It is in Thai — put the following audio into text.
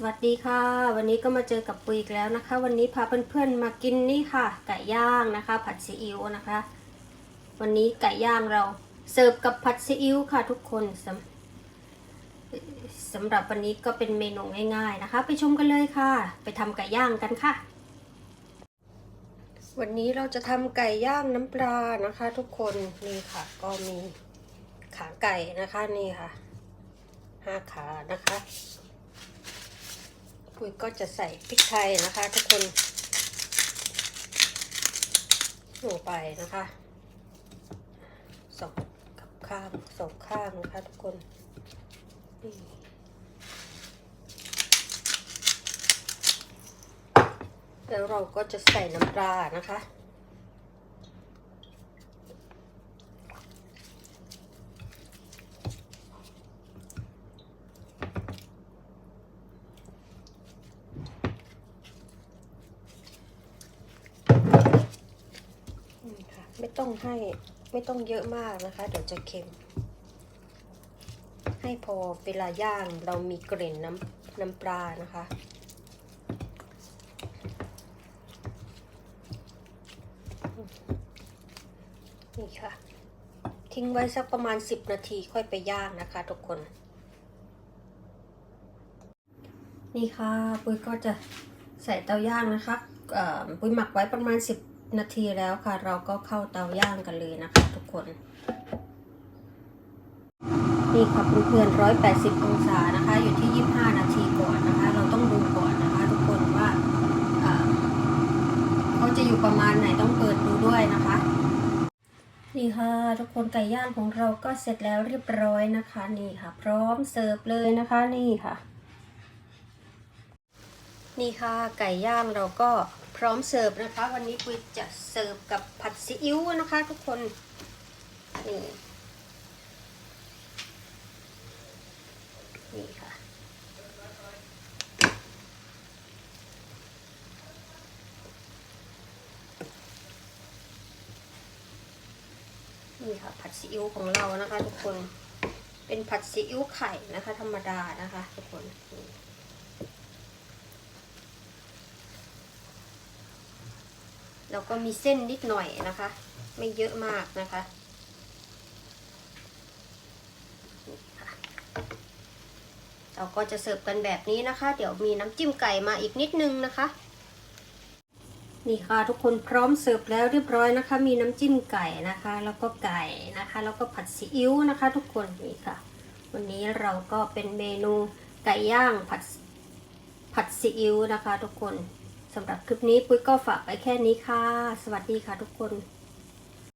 สวัสดีค่ะ วันนี้ก็มาเจอกับปุยอีกแล้วนะคะ วันนี้พาเพื่อนๆมากินนี่ค่ะ ไก่ย่างนะคะ ผัดซีอิ๊วนะคะ วันนี้ไก่ย่างเราเสิร์ฟกับผัดซีอิ๊วค่ะทุกคนสำสำหรับวันนี้ก็เป็นเมนูง่าย ๆนะคะ ไปชมกันเลยค่ะ ไปทำไก่ย่างกันค่ะ วันนี้เราจะทำไก่ย่างน้ำปลานะคะ ทุกคนนี่ค่ะ ก็มีขาไก่นะคะนี่ค่ะห้าขานะคะ คุยก็จะใส่พริกไทยนะคะ ทุกคนลงไปนะคะสองกับข้างสองข้างนะคะทุกคนนี่แล้วเราก็จะใส่น้ำปลานะคะ นี่ค่ะไม่ ต้องให้ไม่ต้องเยอะมากนะคะ เดี๋ยวจะเค็ม ให้พอเวลาย่างเรามีกลิ่นน้ำน้ำปลานะคะนี่ค่ะ ทิ้งไว้สักประมาณ 10 นาทีค่อยไปย่างนะคะทุกคน นี่ค่ะปุ้ยก็จะใส่เตาย่างนะคะปุ้ยหมักไว้ประมาณ 10 นาทีแล้วค่ะ เราก็เข้าเตาย่างกันเลยนะคะทุกคน นี่ค่ะเพื่อนๆ180 องศานะคะ อยู่ที่ 25 นาทีก่อนนะคะ เราต้องดูก่อนนะคะ ทุกคนว่าเอ่อเขาจะอยู่ประมาณไหนต้องเปิดดูด้วยนะคะนี่ค่ะทุกคนไก่ย่างของเราก็เสร็จแล้วเรียบร้อยนะคะ นี่ค่ะ พร้อมเสิร์ฟเลยนะคะนี่ค่ะ นี่ค่ะไก่ย่างเราก็ พร้อมเสิร์ฟนะคะ วันนี้ปุยจะเสิร์ฟกับผัดซีอิ๊วนะคะ ทุกคนนี่นี่ค่ะนี่ค่ะผัดซีอิ๊วของเรานะคะ ทุกคนเป็นผัดซีอิ๊วไข่นะคะ ธรรมดานะคะ ทุกคนนี่ แล้วก็มีเส้นนิดหน่อยนะคะ ไม่เยอะมากนะคะเราก็จะเสิร์ฟกันแบบนี้นะคะ เดี๋ยวมีน้ำจิ้มไก่มาอีกนิดนึงนะคะ นี่ค่ะทุกคนพร้อมเสิร์ฟแล้วเรียบร้อยนะคะ มีน้ำจิ้มไก่นะคะ แล้วก็ไก่นะคะ แล้วก็ผัดซีอิ๊วนะคะ ทุกคนนี่ค่ะ วันนี้เราก็เป็นเมนูไก่ย่างผัดผัดซีอิ๊วนะคะ ทุกคน สำหรับคลิปนี้ปุ้ยก็ฝากไปแค่นี้ค่ะ สวัสดีค่ะทุกคน